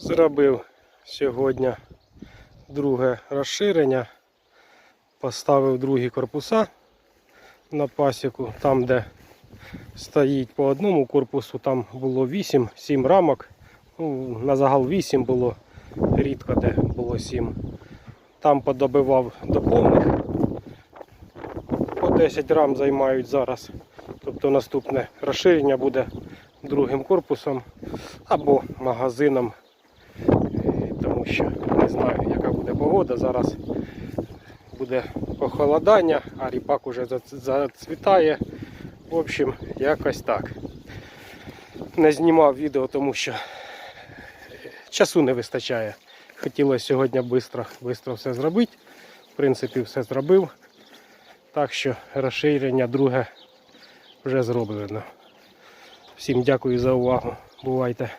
Зробив сьогодні друге розширення. Поставив другі корпуса на пасіку. Там, де стоїть по одному корпусу, там було 8-7 рамок. Ну, на загал 8 було, рідко де було 7. Там подобивав до повних. По 10 рам займають зараз. Тобто наступне розширення буде другим корпусом або магазином, Е, тому що не знаю, яка буде погода. Зараз буде похолодання, а ріпак уже зацвітає. В общем, якось так. Не знімав відео, тому що часу не вистачає. Хотілося сьогодні швидко, швидко все зробити. В принципі, все зробив. Так що розширення друге вже зроблено. Всім дякую за увагу. Бувайте.